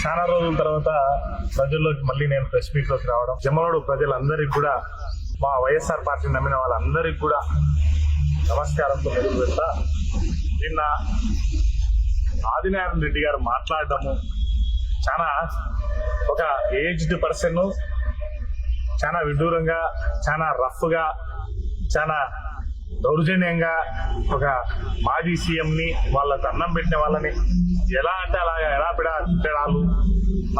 చాలా రోజుల తర్వాత ప్రజల్లోకి మళ్ళీ నేను ప్రెస్ మీట్లోకి రావడం. జమ్మలోడు ప్రజలందరికీ కూడా మా వైఎస్ఆర్ పార్టీ నమ్మిన వాళ్ళందరికీ కూడా నమస్కారంతో మెరుగు పెడతా నిన్న ఆదినారాయణ రెడ్డి గారు మాట్లాడటము చాలా ఒక ఏజ్డ్ పర్సన్ చాలా విడ్డూరంగా చాలా రఫ్గా చాలా దౌర్జన్యంగా ఒక మాజీ సీఎంని వాళ్ళకు అన్నం పెట్టిన వాళ్ళని ఎలా అంటే అలాగా ఎలా పెడాలి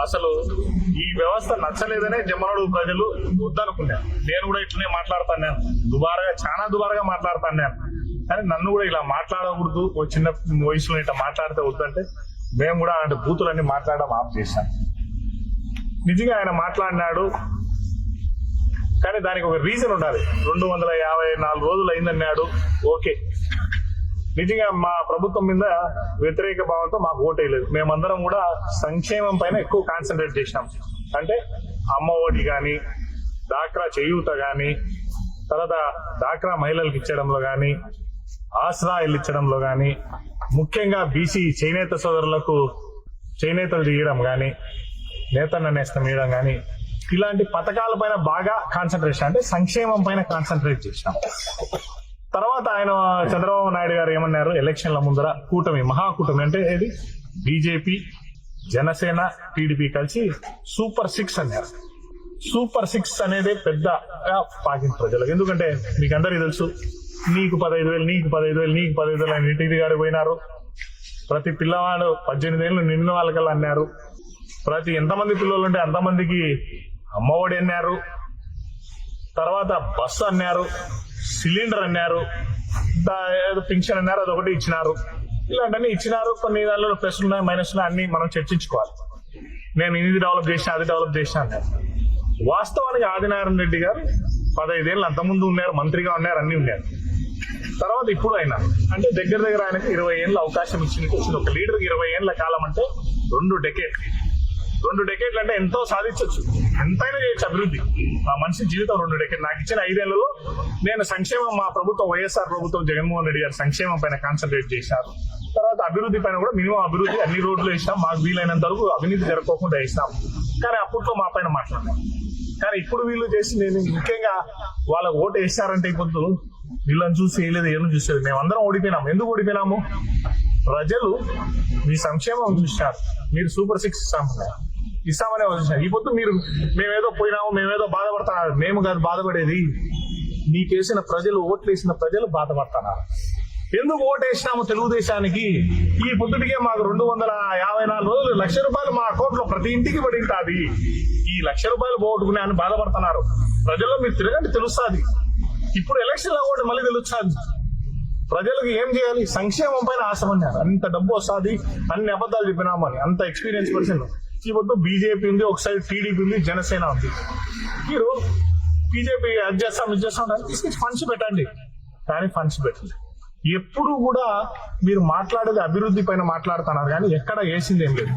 అసలు ఈ వ్యవస్థ నచ్చలేదనే జమ్మనోడు ప్రజలు వద్దనుకున్నారు నేను కూడా ఇట్లనే మాట్లాడతాను నేను. దుబారుగా చాలా దుబారుగా మాట్లాడతాను నేను. కానీ నన్ను కూడా ఇలా మాట్లాడకూడదు. ఓ చిన్న వయసులో ఇట్లా మాట్లాడితే వద్దంటే మేము కూడా అలాంటి బూతులన్నీ మాట్లాడడం ఆఫ్ చేశాం. నిజంగా ఆయన మాట్లాడినాడు. కానీ దానికి ఒక రీజన్ ఉండాలి. రెండు వందల యాభై నాలుగు రోజులు అయిందన్నాడు. ఓకే. నిజంగా మా ప్రభుత్వం మీద వ్యతిరేక భావంతో మాకు ఓటేయలేదు. మేమందరం కూడా సంక్షేమం పైన ఎక్కువ కాన్సన్ట్రేట్ చేసినాం. అంటే అమ్మ ఒడి కానీ డాక్రా చేయూత కానీ తర్వాత డాక్రా మహిళలకు ఇచ్చడంలో కానీ ఆసరా ఇచ్చడంలో కానీ ముఖ్యంగా బీసీ చేనేత సోదరులకు చేనేతలు తీయడం కానీ నేతన్న నేస్తం ఇవ్వడం కానీ ఇలాంటి పథకాల పైన బాగా కాన్సన్ట్రేషన్ అంటే సంక్షేమం పైన కాన్సన్ట్రేట్ చేసినాం. తర్వాత ఆయన చంద్రబాబు నాయుడు గారు ఏమన్నారు? ఎలక్షన్ల ముందర కూటమి మహాకూటమి అంటే ఏది? బీజేపీ జనసేన టీడీపీ కలిసి సూపర్ సిక్స్ అన్నారు. సూపర్ సిక్స్ అనేది పెద్ద పాకింది ప్రజలకు. ఎందుకంటే మీకు అందరికీ తెలుసు నీకు పదహైదు వేలు నీకు పదహైదు వేలు నీకు పదహైదు వేలు అని ఇంటికి గారు పోయినారు. ప్రతి పిల్లవాడు పద్దెనిమిది ఏళ్ళు నిన్న వాళ్ళకల్లా అన్నారు. ప్రతి ఎంతమంది పిల్లలు ఉంటే అంతమందికి అమ్మఒడి అన్నారు. తర్వాత బస్సు అన్నారు. సిలిండర్ అన్నారు. ఏదో పింఛన్ అన్నారు అదొకటి ఇచ్చినారు. ఇలాంటివన్నీ ఇచ్చినారు. కొన్ని దానిలో ప్లస్ ఉన్నాయి మైనస్ ఉన్నాయి అన్ని మనం చర్చించుకోవాలి. నేను ఇది డెవలప్ చేసిన అది డెవలప్ చేసిన అన్నారు. వాస్తవానికి ఆదినారాయణ రెడ్డి గారు పదహైదేళ్ళు అంతకుముందు ఉన్నారు మంత్రిగా ఉన్నారు అన్ని ఉన్నారు. తర్వాత ఇప్పుడు అయినా. అంటే దగ్గర దగ్గర ఆయనకి ఇరవై ఏళ్ళ అవకాశం ఇచ్చింది. వచ్చింది. ఒక లీడర్కి ఇరవై ఏళ్ళ కాలం అంటే రెండు డెకేట్ రెండు డెకేట్లు అంటే ఎంతో సాధించవచ్చు ఎంతైనా చేయొచ్చు అభివృద్ధి. ఆ మనిషి జీవితం రెండు డెకేట్ నాకు ఇచ్చిన ఐదేళ్ళలో నేను సంక్షేమం మా ప్రభుత్వం వైఎస్ఆర్ ప్రభుత్వం జగన్మోహన్ రెడ్డి గారు సంక్షేమం పైన కాన్సన్ట్రేట్ చేశారు. తర్వాత అభివృద్ధి పైన కూడా మినిమం అభివృద్ధి అన్ని రోడ్లు వేసినాం. మాకు వీలైనంత వరకు అవినీతి జరగకోకుండా వేసినాం. కానీ అప్పట్లో మా పైన మాట్లాడినాం. కానీ ఇప్పుడు వీళ్ళు చేసి నేను ముఖ్యంగా వాళ్ళ ఓటు వేసారంటే ఇప్పుడు వీళ్ళని చూసి వేయలేదు ఏమో చూసేది మేమందరం ఓడిపోయినాము ఎందుకు ఓడిపోయినాము? ప్రజలు మీ సంక్షేమం చూసినారు మీరు సూపర్ సిక్స్ ఇస్తామన్నారు ఇస్తామనే వచ్చారు ఈ పొద్దు మీరు మేమేదో పోయినాము మేమేదో బాధపడుతున్నారు. మేము కాదు బాధపడేది నీకేసిన ప్రజలు ఓట్లు వేసిన ప్రజలు బాధపడుతున్నారు. ఎందుకు ఓటు వేసినాము తెలుగుదేశానికి? ఈ పొద్దుటికే మాకు రెండు వందల యాభై నాలుగు రోజులు లక్ష రూపాయలు మా అకౌంట్లో ప్రతి ఇంటికి పడింటాది. ఈ లక్ష రూపాయలు పోగొట్టుకునే అని బాధపడుతున్నారు. ప్రజల్లో మీరు తిరగండి తెలుస్తుంది. ఇప్పుడు ఎలక్షన్లో కూడా మళ్ళీ తెలుస్తుంది. ప్రజలకు ఏం చేయాలి? సంక్షేమం పైన ఆశమన్నారు అంత డబ్బు వస్తుంది అన్ని అబద్ధాలు చెప్పినామని అంత ఎక్స్పీరియన్స్ పర్సన్ ఈ పొద్దు బీజేపీ ఉంది ఒక సైడ్ టీడీపీ ఉంది జనసేన ఉంది. మీరు బీజేపీ అది చేస్తాం ఇది చేస్తాం తీసుకొచ్చి ఫండ్స్ పెట్టండి. కానీ ఫండ్స్ పెట్టండి. ఎప్పుడు కూడా మీరు మాట్లాడేది అభివృద్ధి పైన మాట్లాడుతున్నారు కానీ ఎక్కడ వేసింది ఏం లేదు.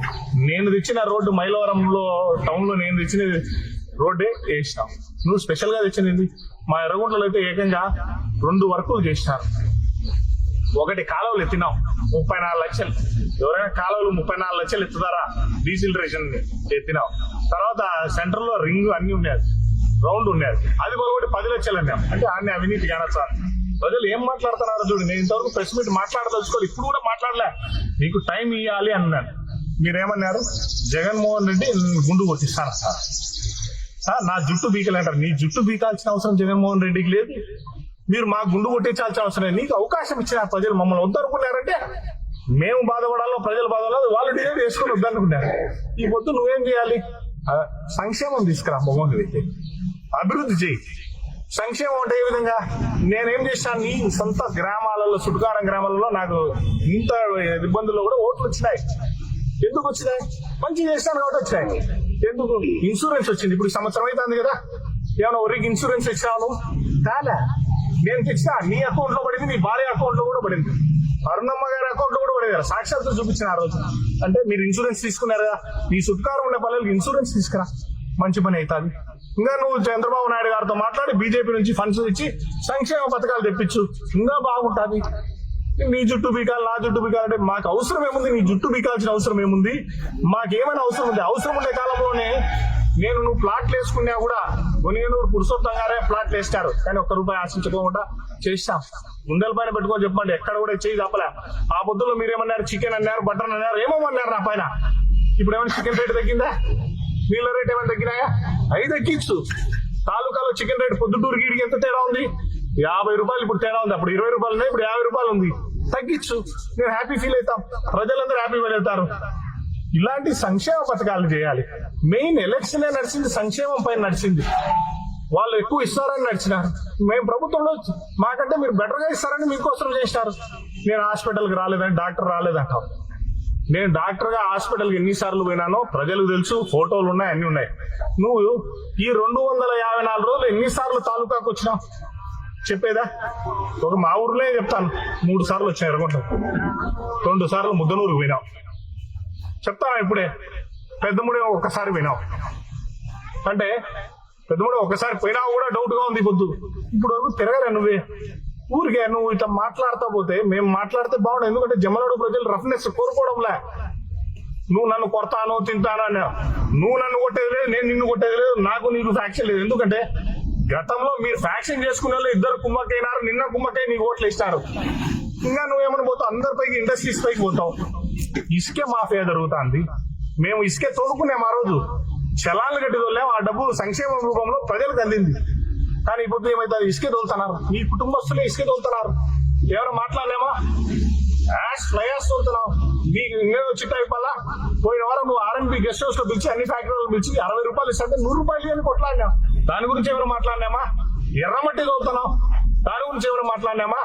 నేను తెచ్చిన రోడ్డు మైలవరంలో టౌన్లో నేను తెచ్చిన రోడ్డే వేసినాం. నువ్వు స్పెషల్గా తెచ్చినది మా ఎర్రగుంటలో అయితే ఏకంగా రెండు వర్కులు చేసినారు. ఒకటి కాలువలు ఎత్తినాం. ముప్పై నాలుగు లక్షలు. ఎవరైనా కాలువలు ముప్పై నాలుగు లక్షలు ఎత్తుతారా? డీజిల్ రేషన్ ఎత్తినాం. తర్వాత సెంటర్లో రింగ్ అన్ని ఉన్నాయి. రౌండ్ ఉన్నాయి. అది ఒకటి పది లక్షలు అన్నాం. అంటే అన్ని అవినీతి కానొచ్చు ప్రజలు ఏం మాట్లాడుతున్నారో చూడు నేను ఇంతవరకు ప్రెస్ మీట్ మాట్లాడదలుచుకోవాలి ఇప్పుడు కూడా మాట్లాడలే. మీకు టైం ఇవ్వాలి అన్నాను. మీరేమన్నారు? జగన్మోహన్ రెడ్డి గుండు కొట్టిస్తాను సార్ సార్ నా జుట్టు బీకలంటారు. నీ జుట్టు బీకాల్సిన అవసరం జగన్మోహన్ రెడ్డికి లేదు. మీరు మా గుండు కొట్టించాల్సిన అవసరం నీకు అవకాశం ఇచ్చిన ప్రజలు మమ్మల్ని వద్దనుకున్నారంటే మేము బాధపడాలో ప్రజలు బాధపడాలో వాళ్ళు డిజైన్ చేసుకుని వద్దనుకున్నారు. ఈ పొద్దు నువ్వేం చేయాలి? సంక్షేమం తీసుకురా మొగం అయితే అభివృద్ధి చేయి సంక్షేమం అంటే ఏ విధంగా? నేనేం చేశాను? నీ సొంత గ్రామాలలో సుట్కారం గ్రామాలలో నాకు ఇంత ఇబ్బందుల్లో కూడా ఓట్లు వచ్చినాయి. ఎందుకు వచ్చినాయి? మంచి చేస్తాను కాబట్టి వచ్చినాయి. ఎందుకు? ఇన్సూరెన్స్ వచ్చింది. ఇప్పుడు సంవత్సరం అవుతుంది కదా. ఏమైనా ఒరికి ఇన్సూరెన్స్ ఇచ్చాను? కాలే నేను తెచ్చినా నీ అకౌంట్లో పడింది నీ భార్య అకౌంట్లో కూడా పడింది. అరుణమ్మ గారి అకౌంట్లో కూడా పడింది కదా సాక్షాత్తు చూపించిన ఆ రోజు. అంటే మీరు ఇన్సూరెన్స్ తీసుకున్నారు కదా నీ సుత్కారం ఉండే పల్లెలకు ఇన్సూరెన్స్ తీసుకురా మంచి పని అవుతుంది. ఇంకా నువ్వు చంద్రబాబు నాయుడు గారితో మాట్లాడి బీజేపీ నుంచి ఫండ్స్ ఇచ్చి సంక్షేమ పథకాలు తెప్పించు. ఇంకా బాగుంటుంది. నీ జుట్టు బీకాలి నా జుట్టు బీకాలి అంటే మాకు అవసరం ఏముంది? నీ జుట్టు బీకాల్సిన అవసరం ఏముంది? మాకేమైనా అవసరం ఉంది? అవసరం ఉండే కాలంలోనే నేను నువ్వు ప్లాట్లు వేసుకున్నా కూడా నేను పురుషోత్తం గారే ప్లాట్లు వేస్తారు. కానీ ఒక్క రూపాయి ఆశించుకోకుండా చేస్తాం. ముందల పైన పెట్టుకొని చెప్పండి ఎక్కడ కూడా చేయి తప్పలే. ఆ పొద్దులో మీరేమన్నారు చికెన్ అన్నారు బటర్ అన్నారు ఏమో అన్నారు నా పైన. ఇప్పుడు ఏమైనా చికెన్ రేట్ తగ్గిందా? నీళ్ళ రేట్ ఏమైనా తగ్గినాయా? అవి తగ్గించు. తాలూకాలో చికెన్ రేట్ పొద్దుటూరుకి ఇడికి ఎంత తేడా ఉంది? యాభై రూపాయలు ఇప్పుడు తేడా ఉంది. అప్పుడు ఇరవై రూపాయలు ఉన్నాయి ఇప్పుడు యాభై రూపాయలు ఉంది. తగ్గించు. నేను హ్యాపీ ఫీల్ అవుతాం. ప్రజలందరూ హ్యాపీ ఫీల్ అవుతారు. ఇలాంటి సంక్షేమ పథకాలు చేయాలి. మెయిన్ ఎలక్షన్ నడిచింది సంక్షేమం పైన నడిచింది. వాళ్ళు ఎక్కువ ఇస్తారని నడిచినారు. మేము ప్రభుత్వంలో మాకంటే మీరు బెటర్గా ఇస్తారని మీకోసం చేసినారు. నేను హాస్పిటల్కి రాలేదని డాక్టర్ రాలేదంట నేను డాక్టర్గా హాస్పిటల్కి ఎన్నిసార్లు పోయినానో ప్రజలకు తెలుసు ఫోటోలు ఉన్నాయి అన్నీ ఉన్నాయి. నువ్వు ఈ రెండు వందల యాభై నాలుగు రోజులు ఎన్నిసార్లు తాలూకాకు వచ్చినావు? చెప్పేదా? ఒక మా ఊర్లో చెప్తాను. మూడు సార్లు వచ్చాయి ఎరగొండ రెండు సార్లు ముద్దనూరు పోయినావు. చెప్తాను ఇప్పుడే. పెద్దముడే ఒక్కసారి పోయినావు. అంటే కూడా ఒకసారి పోయినా కూడా డౌట్గా ఉంది పొద్దు. ఇప్పుడు వరకు తిరగలే నువ్వే. ఊరికే నువ్వు ఇట్లా మాట్లాడతా పోతే మేము మాట్లాడితే బాగుండు. ఎందుకంటే జమలాడు ప్రజలు రఫ్నెస్ కోరుకోవడంలే. నువ్వు నన్ను కొడతాను తింటాను అన్నా నువ్వు నన్ను కొట్టేది లేదు నేను నిన్ను కొట్టేది లేదు నాకు నీకు ఫ్యాక్షన్ లేదు. ఎందుకంటే గతంలో మీరు ఫ్యాక్షన్ చేసుకునే వాళ్ళు ఇద్దరు కుమ్మకైనారు నిన్న కుమ్మకై నీకు ఓట్లు ఇస్తారు. ఇంకా నువ్వేమని పోతావు? అందరి పైకి ఇండస్ట్రీస్ పైకి పోతావు. ఇసుకే మాఫియా జరుగుతుంది. మేము ఇసుకే తోడుకున్నాం ఆ రోజు. చలాన్లు కట్టి ఆ డబ్బు సంక్షేమ రూపంలో ప్రజలకు అందింది. కానీ ఇప్పుడు ఏమైతే ఇసుకే తోలుతున్నారు? మీ కుటుంబస్తులే ఇసుకే తోలుతున్నారు. ఎవరు మాట్లాడలేమా? యాష్ ఫ్లయాస్ తోలుతున్నావు. మీకు నేను చిట్ట అయిపోలా పోయిన వారం నువ్వు ఆర్ఎన్బి గెస్ట్ హౌస్లో పిలిచి అన్ని ఫ్యాక్టరీలు పిలిచి అరవై రూపాయలు ఇస్తుంటే నూరు రూపాయలు అని కొట్లాడినా. దాని గురించి ఎవరు మాట్లాడినామా ఎర్రమట్టి తోలుతున్నావు. దాని గురించి ఎవరు మాట్లాడినామా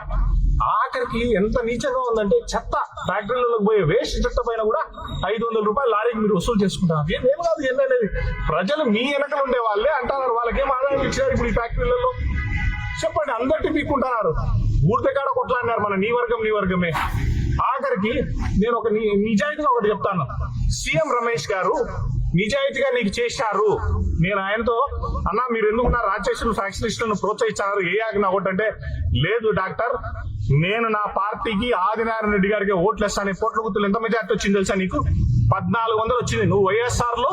ఆఖరికి ఎంత నీచంగా ఉందంటే చెత్త ఫ్యాక్టరీలకు పోయే వేస్ట్ చెత్త పైన కూడా ఐదు వందల రూపాయలు లారీకి మీరు వసూలు చేసుకుంటారు. ఏం కాదు ఏంటనేది ప్రజలు మీ వెనకలు ఉండే వాళ్ళే అంటున్నారు వాళ్ళకేం ఆదాయం ఇచ్చారు ఇప్పుడు ఈ ఫ్యాక్టరీలలో? చెప్పండి అందరికీ పీక్కుంటున్నారు. ఊరితే కొట్లాడినారు మన నీ వర్గం నీ వర్గమే. ఆఖరికి నేను ఒక నిజాయితీగా ఒకటి చెప్తాను. సీఎం రమేష్ గారు నిజాయితీగా నీకు చేశారు. నేను ఆయనతో అన్న మీరు ఎందుకు నా ఫ్యాక్షనిస్టులను ప్రోత్సహించారు ఏ ఆజ్ఞ ఒకటి అంటే లేదు డాక్టర్ నేను నా పార్టీకి ఆదినారాయణ రెడ్డి గారికి ఓట్లేస్తాను పోట్ల కోట్ల గుర్తులు ఎంత మెజార్టీ వచ్చింది తెలుసా నీకు? పద్నాలుగు వందలు వచ్చింది. నువ్వు వైఎస్ఆర్లో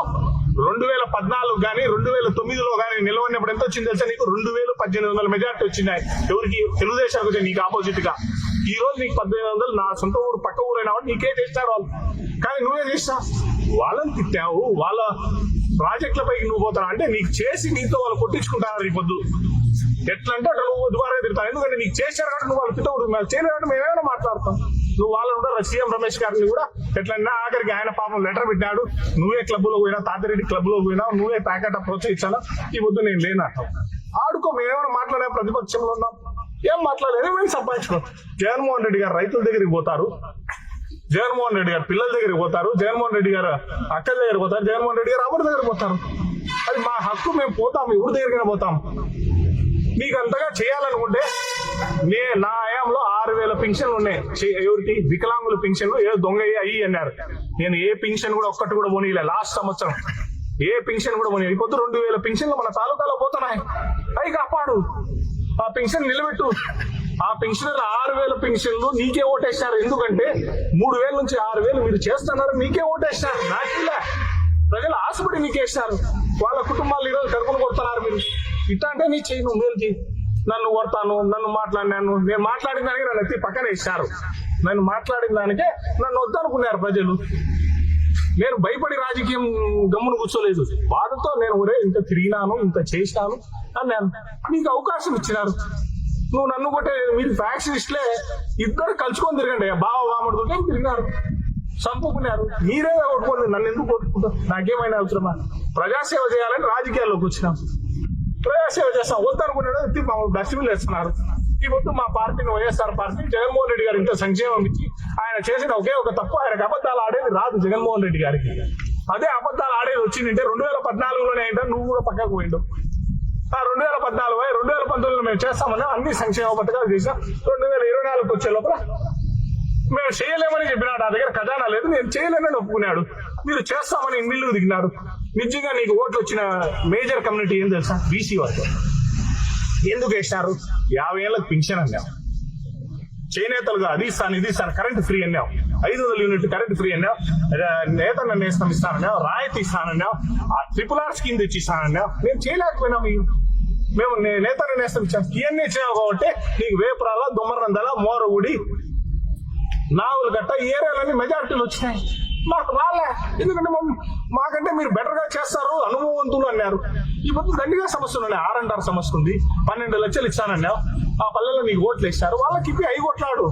రెండు వేల పద్నాలుగు కానీ రెండు వేల తొమ్మిదిలో కానీ నిలవన్నప్పుడు ఎంత వచ్చింది తెలుసా నీకు? రెండు వేలు పద్దెనిమిది వందల మెజార్టీ వచ్చినాయి ఎవరికి? తెలుగుదేశానికి వచ్చాయి నీకు ఆపోజిట్గా ఈ రోజు నీకు పద్దెనిమిది వందలు నా సొంత ఊరు పక్క ఊరు నీకే చేస్తారు వాళ్ళు. కానీ నువ్వే చేస్తావు? వాళ్ళని తిట్టావు వాళ్ళ ప్రాజెక్టులపైకి నువ్వు పోతావు? అంటే నీకు చేసి నీతో వాళ్ళు కొట్టించుకుంటారు ఈ పొద్దు? ఎట్లా అంటే అట్లా నువ్వు దుబారా తిడతావు ఎందుకంటే నీకు చేశారు కాబట్టి నువ్వు వాళ్ళు పిట్టకూడదు మేము చేయలేదంటే మేమేమైనా మాట్లాడతాం. నువ్వు వాళ్ళని కూడా సీఎం రమేష్ గారిని కూడా ఎట్లన్నా ఆఖరికి ఆయన పాపం లెటర్ పెట్టాడు నువ్వే క్లబ్లో పోయినా తాతిరెడ్డి క్లబ్లో పోయినా నువ్వే ప్యాకెట్ ప్రోత్సహించాలా ఈ వద్దు నేను లేనట్టు ఆడుకో మేమేమైనా మాట్లాడే ప్రతిపక్షంలో ఉన్నాం. ఏం మాట్లాడలేదు మేము సంపాదించుకో జగన్మోహన్ రెడ్డి గారు రైతుల దగ్గరికి పోతారు. జగన్మోహన్ రెడ్డి గారు పిల్లల దగ్గరికి పోతారు జగన్మోహన్ రెడ్డి గారు అక్కల దగ్గరికి పోతారు జగన్మోహన్ రెడ్డి గారు ఎవరి దగ్గరికి పోతారు. అది మా హక్కు మేము పోతాం ఎవరి దగ్గరికి పోతాం. మీకు అంతగా చేయాలనుకుంటే నే నా ఆయాంలో ఆరు వేల పింఛన్లు ఉన్నాయి. ఎవరికి? వికలాంగుల పింఛన్లు ఏదో దొంగ అయ్యి అన్నారు. నేను ఏ పింఛన్ కూడా ఒక్కటి కూడా పోనీలే లాస్ట్ సంవత్సరం. ఏ పింఛన్ కూడా పోనీ పొద్దు రెండు వేల పింఛన్లు మన తాలూకాలో పోతున్నాయి. అవి కాపాడు ఆ పింఛన్ నిలబెట్టు. ఆ పెన్షనర్ ఆరు వేల పెన్షన్లు నీకే ఓటేసారు ఎందుకంటే మూడు వేల నుంచి ఆరు వేలు మీరు చేస్తున్నారు నీకే ఓటేస్తారు నాకిలే ప్రజలు ఆశపడి నీకేస్తారు వాళ్ళ కుటుంబాలు ఈరోజు కడుపులు కొడుతున్నారు మీరు. ఇట్లా అంటే నీ చేయి నువ్వు మేలు నన్ను కొడతాను నన్ను మాట్లాడినాను. నేను మాట్లాడిన దానికి నన్ను ఎత్తి పక్కన ఇస్తారు నన్ను మాట్లాడిన దానికే నన్ను వద్దనుకున్నారు ప్రజలు. నేను భయపడి రాజకీయం గమ్మును కూర్చోలేదు. బాధతో నేను ఒరే ఇంత తిరిగినాను ఇంత చేసినాను అన్నాను నీకు అవకాశం ఇచ్చినారు. నువ్వు నన్ను కొట్టే మీరు ఫ్యాక్షనిస్ట్లే ఇద్దరు కలుసుకొని తిరగండి. బావ బామడుతుంటే తిరిగినారు చంపుకున్నారు. మీరే కొట్టుకోండి నన్ను ఎందుకు కొట్టుకుంటారు? నాకేమైనా అవసరమా? ప్రజాసేవ చేయాలని రాజకీయాల్లోకి వచ్చినాం. ప్రజాసేవ చేస్తాం. వద్దనుకున్నాడు ఎత్తి మామూలు డస్ట్బిన్ వేస్తున్నారు. ఈ వద్దు మా పార్టీని వైఎస్ఆర్ పార్టీ జగన్మోహన్ రెడ్డి గారు ఇంత సంక్షేమం ఇచ్చి ఆయన చేసిన ఒకే ఒక తప్పు ఆయనకు అబద్ధాలు ఆడేది రాదు జగన్మోహన్ రెడ్డి గారికి. అదే అబద్ధాలు ఆడేది వచ్చిందంటే రెండు వేల పద్నాలుగులోనే ఏంటో నువ్వు కూడా పక్కకు పోయిండు. రెండు వేల పద్నాలుగు రెండు వేల పంతొమ్మిదిలో మేము చేస్తామని అన్ని సంక్షేమ పథకాలు చేసాం రెండు వేల ఇరవై నాలుగు వచ్చే లోపల మేము చేయలేమని చెప్పినాడు. నా దగ్గర ఖజానా లేదు. నేను చేయలేనని ఒప్పుకున్నాడు. మీరు చేస్తామని ఇన్నిళ్ళు దిగినారు. నిజంగా నీకు ఓట్లు వచ్చిన మేజర్ కమ్యూనిటీ ఏం తెలుసా? బీసీ వాళ్ళు. ఎందుకు వేసినారు? యాభై ఏళ్ళకి పింఛన్ అన్నాం. చేనేతలుగా అది ఇస్తాను ఇది ఇస్తాను కరెంట్ ఫ్రీ అన్నావు ఐదు వందల యూనిట్ కరెంట్ ఫ్రీ అన్నావు నేత నేస్తాం ఇస్తానన్నావు రాయితీ ఇస్తానన్నావు ఆ ట్రిపుల్ ఆర్ స్కీమ్ తెచ్చి ఇస్తానన్నావు మేము చేయలేకపోయినా మీరు మేము నే- నేత నేస్తం ఇవన్నీ చేయవు కాబట్టి నీకు వేపురాల దుమ్మరందల మోరగుడి నావులు గట్ట ఈ ఏరియాలన్నీ మెజారిటీలు వచ్చినాయి. మాకు రాలే ఎందుకంటే మాకంటే మీరు బెటర్గా చేస్తారు అనుభవవంతులు అన్నారు. ఈ పొద్దు దండిగా సమస్యలు ఉన్నాయి. ఆర్ అండ్ ఆర్ సమస్య ఉంది. పన్నెండు లక్షలు ఇచ్చానన్నావు ఆ పల్లెల్లో నీకు ఓట్లు ఇస్తారు వాళ్ళకి ఇప్పి ఐదు కొట్లాడు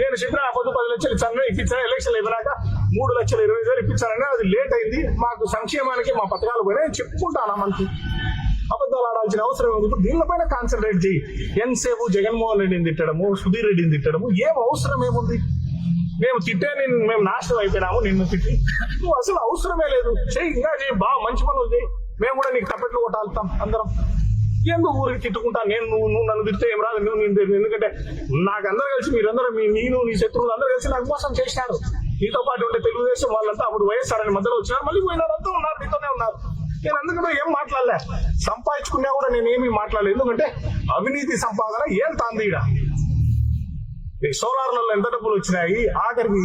నేను చెప్పిన ఆ పొద్దు పది లక్షలు ఇచ్చాను ఇప్పించాను ఎలక్షన్ అయిపోయినాక మూడు లక్షలు ఇరవై వేలు ఇప్పించానని అది లేట్ అయింది. మాకు సంక్షేమానికి మా పథకాలు కూడా చెప్పుకుంటాను మనకి? అబద్ధాలు ఆడాల్సిన అవసరం ఉంది దీనిపైన కాన్సన్ట్రేట్ చేయి. ఎంతసేపు జగన్మోహన్ రెడ్డిని తిట్టడము సుధీర్ రెడ్డిని తిట్టడము ఏం అవసరం ఏముంది? మేము తిట్టే నేను మేము నాశనం అయిపోయినాము నిన్ను తిట్టి. నువ్వు అసలు అవసరమే లేదు. చెయ్యి ఇంకా చేయి బాగా మంచి పనులు చేయి మేము కూడా నీకు తప్పెట్లు కొట్టాలుతాం అందరం. ఎందుకు ఊరికి తిట్టుకుంటా? నేను నువ్వు నువ్వు నన్ను తిడితే ఏం రాదు? నువ్వు నేను ఎందుకంటే నాకు అందరూ కలిసి మీరందరూ మీ నేను నీ శత్రువులు అందరూ కలిసి నాకు మోసం చేశారు. నీతో పాటు ఉంటే తెలుగుదేశం వాళ్ళంతా అప్పుడు వైఎస్ఆర్ అని మధ్యలో వచ్చినారు మళ్ళీ పోయినారు అంతా ఉన్నారు నీతోనే ఉన్నారు. నేను అందుకనే ఏం మాట్లాడలే. సంపాదించుకున్నా కూడా నేనేమి మాట్లాడలేదు ఎందుకంటే అవినీతి సంపాదన ఏం తాంది ఈడ? ఈ సోలార్లలో ఎంత డబ్బులు వచ్చినాయి? ఆఖరికి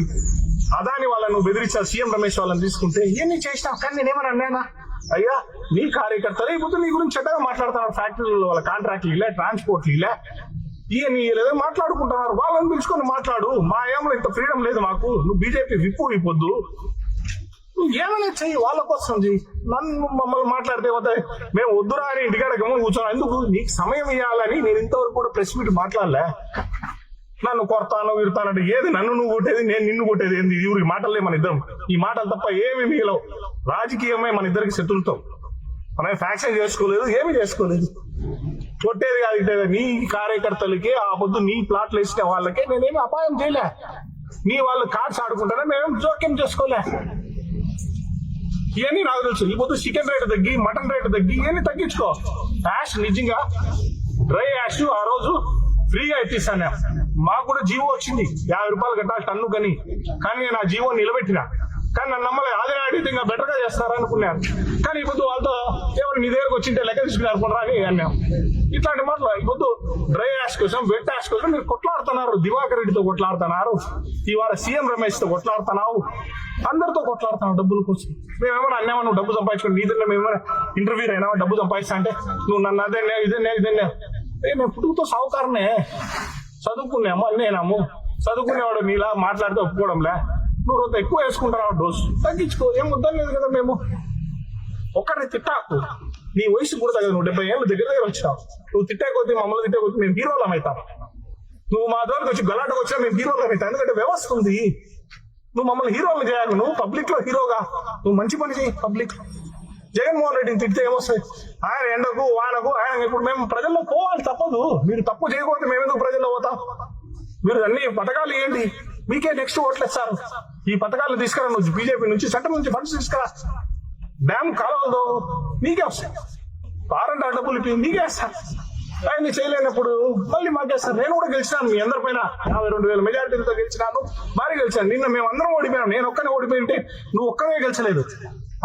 అదాని వాళ్ళను బెదిరించారు సీఎం రమేష్ వాళ్ళని తీసుకుంటే ఇవన్నీ చేసినావు. కానీ నేనేమని అన్నానా? అయ్యా నీ కార్యకర్తలే ఇప్పుడు నీ గురించి చెడ్డగా మాట్లాడుతున్నారు. ఫ్యాక్టరీలో వాళ్ళ కాంట్రాక్ట్లు ఇలా ట్రాన్స్పోర్ట్లు ఇలా ఈయన లేదో మాట్లాడుకుంటున్నారు. వాళ్ళని పిలుచుకొని మాట్లాడు. మా ఏమో ఇంత ఫ్రీడమ్ లేదు మాకు. నువ్వు బీజేపీ విప్పు అయిపోద్దు. నువ్వు ఏమైనా చెయ్యి వాళ్ళ కోసం చెయ్యి. నన్ను మమ్మల్ని మాట్లాడితే పోతే మేము వద్దురా అని ఇంటికాడ గమ్మ కూర్చోను. ఎందుకు? నీకు సమయం ఇవ్వాలని నేను ఇంతవరకు కూడా ప్రెస్ మీట్ మాట్లాడలే. నన్ను కొడతాను విడతానంటే ఏది నన్ను నువ్వు కొట్టేది నేను నిన్ను కొట్టేది ఏంది? ఇది ఊరికి మాటలే మన ఇద్దరం. ఈ మాటలు తప్ప ఏమి మిగిలవు. రాజకీయమే మన ఇద్దరికి శత్రులతో మనం ఫ్యాక్షన్ చేసుకోలేదు ఏమి చేసుకోలేదు. కొట్టేది కాదు నీ కార్యకర్తలకి ఆ పొద్దు నీ ప్లాట్లు వేసిన వాళ్ళకి నేనేమి అపాయం చేయలే. నీ వాళ్ళు కార్డ్స్ ఆడుకుంటారా మేము జోక్యం చేసుకోలే. ఇవన్నీ నాకు తెలుసు. ఇప్పుడు చికెన్ రేట్ తగ్గి మటన్ రేట్ తగ్గి ఇవన్నీ తగ్గించుకో. యాష్ నిజంగా డ్రై యాష్ ఆ రోజు ఫ్రీగా ఎత్తిస్తాను. మాకు కూడా జీవో వచ్చింది. యాభై రూపాయలు కట్టాలి టన్ను కని కానీ నేను ఆ జీవో నిలబెట్టిన. కానీ నన్ను నమ్మలే. అదే అడిగితే ఇంకా బెటర్గా చేస్తారా అనుకున్నాను. కానీ ఇప్పుడు వాళ్ళతో ఏమైనా నీ దగ్గరకు వచ్చింటే లెక్క తీసుకున్నారు కొనరా అని అన్నాం. ఇట్లాంటి మాటలు ఇప్పుడు పొద్దు డ్రై యాష్ కోసం వెట్ యాష్ కోసం మీరు కొట్లాడుతున్నారు. దివాకర్ రెడ్డితో కొట్లాడుతున్నారు. ఇవాళ సీఎం రమేష్తో కొట్లాడుతున్నావు. అందరితో కొట్లాడుతున్నావు డబ్బుల కోసం. మేమేమైనా అన్నామా నువ్వు డబ్బు సంపాదించుకుని నీదన్నా మేమేమో మేమేమైనా ఇంటర్వ్యూ అయినా డబ్బు సంపాదిస్తా అంటే నువ్వు నన్ను అదే ఇదే ఇదే ఏ మేము పుట్టుకతో సావుకారనే. చదువుకున్నాము? అన్నేనాము చదువుకునేవాడు నీలా మాట్లాడితే ఒప్పుకోవడంలే. నువ్వు రోజు ఎక్కువ వేసుకుంటారా డోసు. తగ్గించుకో. ఏం వద్దాం లేదు కదా మేము. ఒక్కరిని తిట్టాకు. నీ వయసు కూడా తగ్గదు. నువ్వు డెబ్బై ఏళ్ళు దగ్గర దగ్గర వచ్చినావు. నువ్వు తిట్టే కొద్దీ మమ్మల్ని తిట్టే కొద్దీ మేము హీరోలం అవుతాం నువ్వు మా దగ్గరకు వచ్చి గలాటకు వచ్చినా మేము హీరోలం అవుతాం ఎందుకంటే వ్యవస్థ ఉంది. నువ్వు మమ్మల్ని హీరోలు చేయాలి. నువ్వు పబ్లిక్లో హీరోగా. నువ్వు మంచి పని చేయి పబ్లిక్. జగన్మోహన్ రెడ్డిని తిడితే ఏమొస్తాయి? ఆయన ఎండకు వానకు ఆయన ఇప్పుడు మేము ప్రజల్లో పోవాలి తప్పదు. మీరు తప్పు చేయకపోతే మేము ఎందుకు ప్రజల్లో పోతాం? మీరు అన్ని పథకాలు ఏంటి మీకే నెక్స్ట్ ఓట్లు ఇస్తారు ఈ పథకాలు తీసుకురా నువ్వు బీజేపీ నుంచి సెంటర్ నుంచి ఫండ్స్ తీసుకురా. డ్యామ్ కాలువలు నీకే వస్తాయి. వారంటీ డబ్బులు ఇప్పి నీకే వేస్తారు. ఆయన చేయలేనప్పుడు మళ్ళీ మాకేస్తారు. నేను కూడా గెలిచినాను మీ అందరి పైన. యాభై రెండు వేల మెజార్టీలతో గెలిచినాను. భారీ గెలిచాను. నిన్న మేము అందరం ఓడిపోయాం నేను ఒక్కనే ఓడిపోయింటే నువ్వు ఒక్కనే గెలిచలేదు.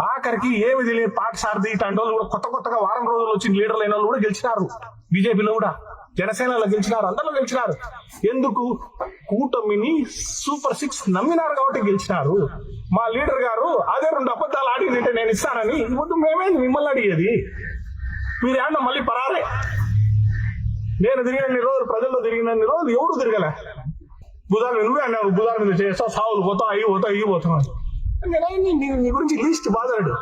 ఆఖరికి ఏమి తెలియదు పాట సారథి ఇట్లాంటి వాళ్ళు కూడా కొత్త కొత్తగా వారం రోజులు వచ్చిన లీడర్లు అయిన వాళ్ళు కూడా గెలిచినారు. బీజేపీలో కూడా. జనసేనలో గెలిచినారు అందరిలో గెలిచినారు. ఎందుకు? కూటమిని సూపర్ సిక్స్ నమ్మినారు కాబట్టి గెలిచినారు. మా లీడర్ గారు అదే రెండు అబద్ధాలు ఆడిందంటే నేను ఇస్తానని ఇప్పుడు మేమే మిమ్మల్ని అడిగేది? మీరు ఏమన్నా మళ్ళీ పరారే? నేను తిరిగినన్ని రోజులు ప్రజల్లో తిరిగినన్ని రోజులు ఎవరు తిరగలే? బుధాల మీద నువ్వే అన్నావు బుధాల మీద చేస్తావు సావులు పోతావు అయ్యి పోతావు ఇవి పోతావు నేను నీ- గురించి లీస్ట్ బాధడు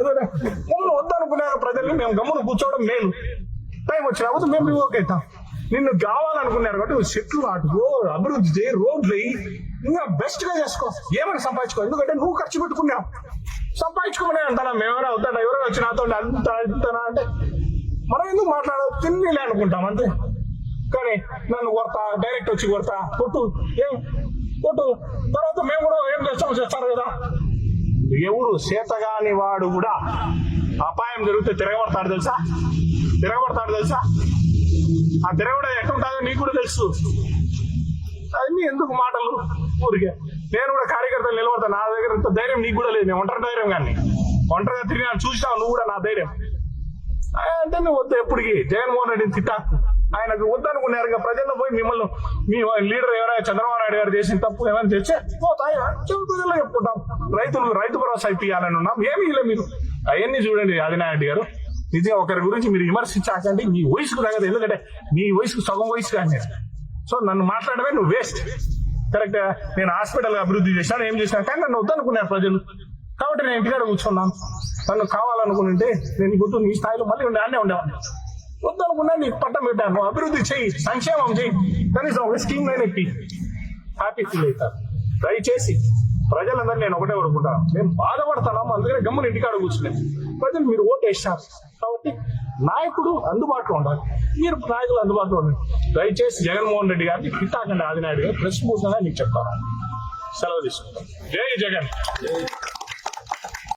ఎందుకంటే వద్దనుకున్నారు ప్రజల్ని మేము గమ్మున కూర్చోవడం మేలు. టైం వచ్చినప్పుడు మేము రివోక్ అవుతాం నిన్ను కావాలనుకున్నారు కాబట్టి నువ్వు చెట్లు నాటుకో అభివృద్ధి చేయి రోడ్లు వేయి. ఇంకా బెస్ట్గా చేసుకో. ఏమైనా సంపాదించుకో? ఎందుకంటే నువ్వు ఖర్చు పెట్టుకున్నావు. సంపాదించుకోమనే అంటానా? మేమైనా అవుతాడా ఎవరైనా వచ్చి నాతో అంతా అంటానా అంటే మనం ఎందుకు మాట్లాడదు? తిన్నీలే అనుకుంటాం అంతే. కానీ నన్ను కొడతా డైరెక్ట్ వచ్చి కొడతా కొట్టు. ఏం? కొట్టు. తర్వాత మేము కూడా ఏం చేస్తాం చేస్తారు కదా. ఎవరు చేతగాని వాడు కూడా అపాయం జరిగితే తిరగబడతాడు తెలుసా? తిరగబడతాడు తెలుసా? ఆ తిరగబడ ఎట్లుంటుందో నీకు కూడా తెలుసు. అన్నీ ఎందుకు మాటలు? ఊరికే. నేను కూడా కార్యకర్తలు నిలబడతాను నా దగ్గర ఇంత ధైర్యం నీకు కూడా లేదు. నేను ఒంటరి ధైర్యం కానీ ఒంటరిగా తిరిగి చూసినావు నువ్వు కూడా నా ధైర్యం. అంటే నువ్వు వద్దు ఎప్పటికి. జగన్మోహన్ రెడ్డిని తిట్టాకు. ఆయనకు వద్దనుకున్నారు ఇంకా ప్రజల్లో పోయి మిమ్మల్ని మీ లీడర్ ఎవరైనా చంద్రబాబు నాయుడు గారు చేసిన తప్పు ఏమైనా తెచ్చే పోతాయి ప్రజల్లో చెప్పుకుంటాం రైతులు రైతు భరోసా ఇప్పియాలని ఉన్నాం. ఏమీ లేదు మీరు. అవన్నీ చూడండి ఆదినాయుడు గారు. నిజంగా ఒకరి గురించి మీరు విమర్శించాకండి మీ వయసుకు తగ్గదు. ఎందుకంటే మీ వయసుకు సగం వయసు కానీ సో నన్ను మాట్లాడమే నువ్వు వేస్ట్ కరెక్ట్ నేను హాస్పిటల్ అభివృద్ధి చేశాను ఏం చేసినా కానీ నన్ను వద్దనుకున్నారు ప్రజలు. కాబట్టి నేను ఇంటికాడ కూర్చున్నాను. నన్ను కావాలనుకుంటే నేను గుర్తు నీ స్థాయిలో మళ్ళీ ఉండే ఆడనే ఉండేవాడిని. వద్దనుకున్నా నీకు పట్టం పెట్టాను. నువ్వు అభివృద్ధి చెయ్యి సంక్షేమం చెయ్యి కనీసం ఒక స్కీమ్ నేను ఎక్కి హ్యాపీ ఫీల్ అవుతాను దయచేసి ప్రజలందరూ నేను ఒకటే కోరుకుంటాను. మేము బాధపడతాము అందుకనే గమ్మున ఇంటికాడ కూర్చున్నాను. ప్రజలు మీరు ఓటు వేసినారు కాబట్టి నాయకుడు అందుబాటులో ఉండాలి. మీరు నాయకులు అందుబాటులో ఉండండి. దయచేసి జగన్మోహన్ రెడ్డి గారిని హిట్టాకండి ఆదినాయుడు గారు ప్రెస్ మూసంగా నీకు చెప్తాను. సెలవు తీసుకుంటాను జై జగన్.